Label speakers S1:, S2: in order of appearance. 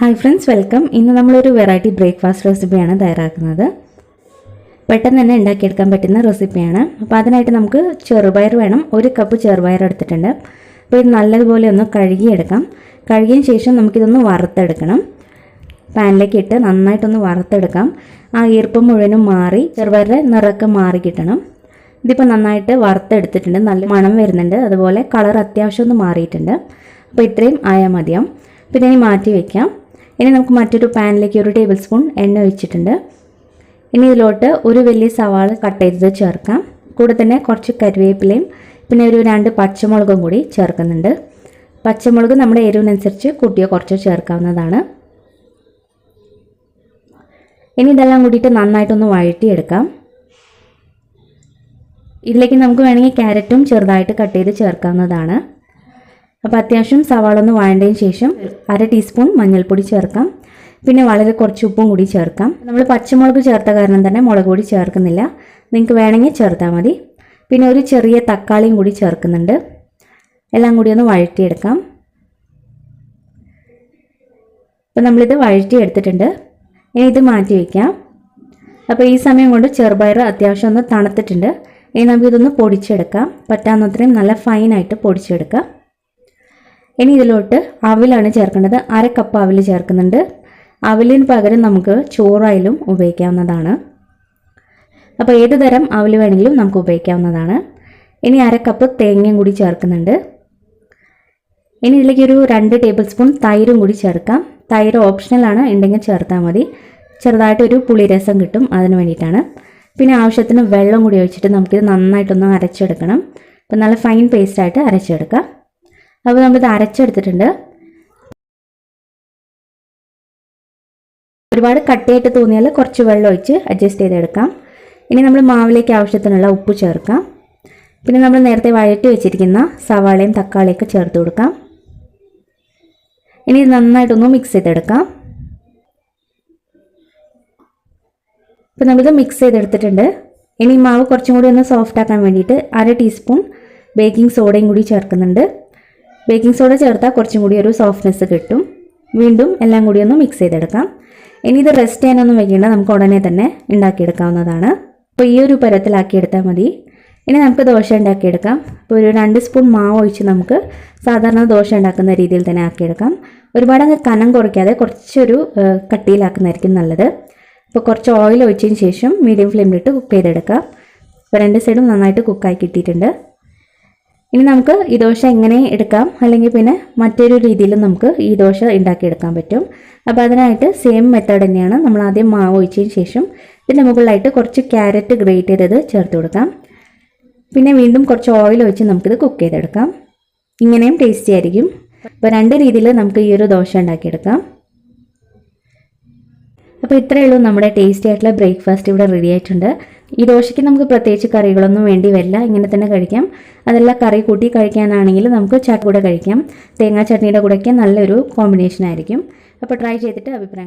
S1: Hi friends welcome ഇന്ന് നമ്മളൊരു variety breakfast റെസിപ്പിയാണ് തയ്യാറാക്കുന്നത്. പെട്ടെന്ന് തന്നെ ഉണ്ടാക്കിയെടുക്കാൻ പറ്റുന്ന റെസിപ്പിയാണ് അപ്പോൾ അതിനായിട്ട് നമുക്ക് ചെറുപയർ വേണം. ഒരു കപ്പ് ചെറുപയർ എടുത്തിട്ടുണ്ട്. അപ്പോൾ ഇത് നല്ലതുപോലെ ഒന്ന് കഴുകിയെടുക്കാം. കഴുകിയതിന് ശേഷം നമുക്കിതൊന്ന് വറുത്തെടുക്കണം. പാനിലേക്ക് ഇട്ട് നന്നായിട്ടൊന്ന് വറുത്തെടുക്കാം. ആ ഈർപ്പം മുഴുവനും മാറി ചെറുപയറിന്റെ നിറമൊക്കെ മാറി കിട്ടണം. ഇതിപ്പോൾ നന്നായിട്ട് വറുത്തെടുത്തിട്ടുണ്ട്. നല്ല മണം വരുന്നുണ്ട്. അതുപോലെ കളർ അത്യാവശ്യം ഒന്ന് മാറിയിട്ടുണ്ട്. അപ്പോൾ ഇത്രയും ആയാൽ മതിയാവും. പിന്നെ ഇനി മാറ്റി വയ്ക്കാം ഇനി നമുക്ക് മറ്റൊരു പാനിലേക്ക് ഒരു ടേബിൾ സ്പൂൺ എണ്ണ ഒഴിച്ചിട്ടുണ്ട്. ഇനി ഇതിലോട്ട് ഒരു വലിയ സവാള കട്ട് ചെയ്തത് ചേർക്കാം. കൂടെ തന്നെ കുറച്ച് കരിവേപ്പിലയും പിന്നെ ഒരു രണ്ട് പച്ചമുളകും കൂടി ചേർക്കുന്നുണ്ട്. പച്ചമുളക് നമ്മുടെ എരിവിനനുസരിച്ച് കൂട്ടിയോ കുറച്ചോ ചേർക്കാവുന്നതാണ്. ഇനി ഇതെല്ലാം കൂടിയിട്ട് നന്നായിട്ടൊന്ന് വഴറ്റിയെടുക്കാം. ഇതിലേക്ക് നമുക്ക് വേണമെങ്കിൽ ക്യാരറ്റും ചെറുതായിട്ട് കട്ട് ചെയ്ത് ചേർക്കാവുന്നതാണ്. അപ്പോൾ അത്യാവശ്യം സവാള ഒന്ന് വഴണ്ടതിന് ശേഷം അര ടീസ്പൂൺ മഞ്ഞൾപ്പൊടി ചേർക്കാം. പിന്നെ വളരെ കുറച്ച് ഉപ്പും കൂടി ചേർക്കാം. നമ്മൾ പച്ചമുളക് ചേർത്ത കാരണം തന്നെ മുളക് പൊടി ചേർക്കുന്നില്ല. നിങ്ങൾക്ക് വേണമെങ്കിൽ ചേർത്താൽ മതി. പിന്നെ ഒരു ചെറിയ തക്കാളിയും കൂടി ചേർക്കുന്നുണ്ട്. എല്ലാം കൂടി ഒന്ന് വഴറ്റിയെടുക്കാം. അപ്പോൾ നമ്മളിത് വഴറ്റിയെടുത്തിട്ടുണ്ട് ഇനി ഇത് മാറ്റി വയ്ക്കാം അപ്പോൾ ഈ സമയം കൊണ്ട് ചെറുപയർ അത്യാവശ്യം ഒന്ന് തണുത്തിട്ടുണ്ട്. ഇനി നമുക്കിതൊന്ന് പൊടിച്ചെടുക്കാം. പറ്റാവുന്നത്രയും നല്ല ഫൈനായിട്ട് പൊടിച്ചെടുക്കാം. ഇനി ഇതിലോട്ട് അവിലാണ് ചേർക്കേണ്ടത് അര കപ്പ് അവിൽ ചേർക്കുന്നുണ്ട്. അവിലിന് പകരം നമുക്ക് ചോറായാലും ഉപയോഗിക്കാവുന്നതാണ്. അപ്പോൾ ഏത് തരം അവിൽ വേണമെങ്കിലും നമുക്ക് ഉപയോഗിക്കാവുന്നതാണ്. ഇനി അര കപ്പ് തേങ്ങയും കൂടി ചേർക്കുന്നുണ്ട്. ഇനി ഇതിലേക്ക് ഒരു രണ്ട് ടേബിൾ സ്പൂൺ തൈരും കൂടി ചേർക്കാം. തൈര് ഓപ്ഷണലാണ് ഉണ്ടെങ്കിൽ ചേർത്താൽ മതി. ചെറുതായിട്ടൊരു പുളിരസം കിട്ടും അതിന് വേണ്ടിയിട്ടാണ്. പിന്നെ ആവശ്യത്തിന് വെള്ളം കൂടി ഒഴിച്ചിട്ട് നമുക്കിത് നന്നായിട്ടൊന്ന് അരച്ചെടുക്കണം. അപ്പം നല്ല ഫൈൻ പേസ്റ്റായിട്ട് അരച്ചെടുക്കാം. അപ്പോൾ നമ്മളിത് അരച്ചെടുത്തിട്ടുണ്ട്. ഒരുപാട് കട്ടിയായിട്ട് തോന്നിയാൽ കുറച്ച് വെള്ളം ഒഴിച്ച് അഡ്ജസ്റ്റ് ചെയ്തെടുക്കാം. ഇനി നമ്മൾ മാവിലേക്ക് ആവശ്യത്തിനുള്ള ഉപ്പ് ചേർക്കാം. പിന്നെ നമ്മൾ നേരത്തെ വഴറ്റി വെച്ചിരിക്കുന്ന സവാളയും തക്കാളിയൊക്കെ ചേർത്ത് കൊടുക്കാം. ഇനി നന്നായിട്ടൊന്ന് മിക്സ് ചെയ്തെടുക്കാം. ഇപ്പം നമ്മളിത് മിക്സ് ചെയ്തെടുത്തിട്ടുണ്ട്. ഇനി മാവ് കുറച്ചും കൂടി ഒന്ന് സോഫ്റ്റ് ആക്കാൻ വേണ്ടിയിട്ട് അര ടീസ്പൂൺ ബേക്കിംഗ് സോഡയും കൂടി ചേർക്കുന്നുണ്ട്. ബേക്കിംഗ് സോഡ ചേർത്താൽ കുറച്ചും കൂടി ഒരു സോഫ്റ്റ്നെസ് കിട്ടും. വീണ്ടും എല്ലാം കൂടി ഒന്ന് മിക്സ് ചെയ്തെടുക്കാം. ഇനി ഇത് റെസ്റ്റ് ചെയ്യാനൊന്നും വെക്കേണ്ട നമുക്ക് ഉടനെ തന്നെ ഉണ്ടാക്കിയെടുക്കാവുന്നതാണ്. അപ്പോൾ ഈ ഒരു പരത്തിലാക്കിയെടുത്താൽ മതി. ഇനി നമുക്ക് ദോശ ഉണ്ടാക്കിയെടുക്കാം. അപ്പോൾ ഒരു രണ്ട് സ്പൂൺ മാവ് ഒഴിച്ച് നമുക്ക് സാധാരണ ദോശ ഉണ്ടാക്കുന്ന രീതിയിൽ തന്നെ ആക്കിയെടുക്കാം. ഒരുപാട് അങ്ങ് കനം കുറയ്ക്കാതെ കുറച്ചൊരു കട്ടിയിലാക്കുന്നതായിരിക്കും നല്ലത്. അപ്പോൾ കുറച്ച് ഓയിൽ ഒഴിച്ചതിന് ശേഷം മീഡിയം ഫ്ലെയിമിലിട്ട് കുക്ക് ചെയ്തെടുക്കാം. അപ്പോൾ രണ്ട് സൈഡും നന്നായിട്ട് കുക്കായി കിട്ടിയിട്ടുണ്ട്. ഇനി നമുക്ക് ഈ ദോശ എങ്ങനെ എടുക്കാം? അല്ലെങ്കിൽ പിന്നെ മറ്റൊരു രീതിയിലും നമുക്ക് ഈ ദോശ ഉണ്ടാക്കിയെടുക്കാൻ പറ്റും. അപ്പോൾ അതിനായിട്ട് സെയിം മെത്തേഡ് തന്നെയാണ് നമ്മൾ ആദ്യം മാവ് ഒഴിച്ചതിന് ശേഷം ഇതിന്റെ മുകളിലായിട്ട് കുറച്ച് ക്യാരറ്റ് ഗ്രേറ്റ് ചെയ്തത് ചേർത്ത് കൊടുക്കാം. പിന്നെ വീണ്ടും കുറച്ച് ഓയിൽ ഒഴിച്ച് നമുക്കിത് കുക്ക് ചെയ്തെടുക്കാം. ഇങ്ങനെയും ടേസ്റ്റി ആയിരിക്കും. അപ്പോൾ രണ്ട് രീതിയിൽ നമുക്ക് ഈ ഒരു ദോശ ഉണ്ടാക്കിയെടുക്കാം. അപ്പോൾ ഇത്രയേ ഉള്ളൂ നമ്മുടെ ടേസ്റ്റി ആയിട്ടുള്ള ബ്രേക്ക്ഫാസ്റ്റ് ഇവിടെ റെഡി ആയിട്ടുണ്ട്. ഈ ദോശയ്ക്ക് നമുക്ക് പ്രത്യേകിച്ച് കറികളൊന്നും വേണ്ടി വരില്ല. ഇങ്ങനെ തന്നെ കഴിക്കാം. അതെല്ലാം കറി കൂട്ടി കഴിക്കാനാണെങ്കിൽ നമുക്ക് ചട്ട് കൂടെ കഴിക്കാം. തേങ്ങാ ചട്നിയുടെ കൂടെയൊക്കെ നല്ലൊരു കോമ്പിനേഷൻ ആയിരിക്കും. അപ്പോൾ ട്രൈ ചെയ്തിട്ട് അഭിപ്രായങ്ങൾ